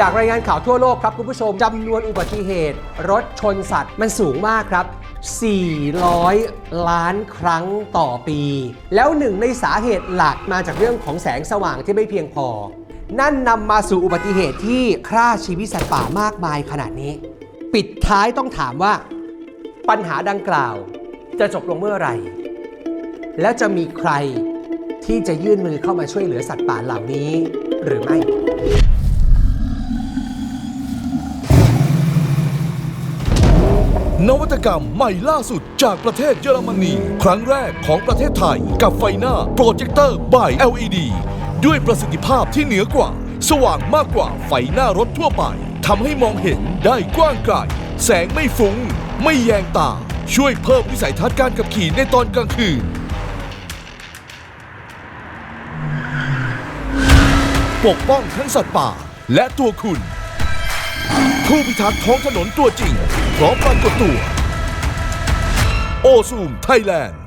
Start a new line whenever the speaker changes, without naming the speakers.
จากรายงานข่าวทั่วโลกครับคุณผู้ชมจำนวนอุบัติเหตุ รถชนสัตว์มันสูงมากครับ 400 ล้านครั้งต่อปี แล้วหนึ่งในสาเหตุหลักมาจากเรื่องของแสงสว่างที่ไม่เพียงพอ นั่นนำมาสู่อุบัติเหตุที่ฆ่าชีวิตสัตว์ป่ามากมายขนาดนี้ ปิดท้ายต้องถามว่า ปัญหาดังกล่าว จะจบลงเมื่อไหร่ และจะมีใครที่จะยื่นมือเข้ามาช่วยเหลือสัตว์ป่าเหล่านี้ หรือไม่
นวัตกรรมใหม่ล่าสุดจากประเทศเยอรมนี ครั้งแรกของประเทศไทยกับไฟหน้าโปรเจคเตอร์บาย LED ด้วยประสิทธิภาพที่เหนือกว่า สว่างมากกว่าไฟหน้ารถทั่วไปทำให้มองเห็นได้กว้างไกลแสงไม่ฟุง้ง ไม่แยงตา ช่วยเพิ่มวิสัยทัศน์การขับขี่ในตอนกลางคืน ปกป้องทั้งสัตว์ป่าและตัวคุณ ผู้พิทักษ์ท้องถนนตัวจริงพร้อมปรากฏตัว โอซูมไทยแลนด์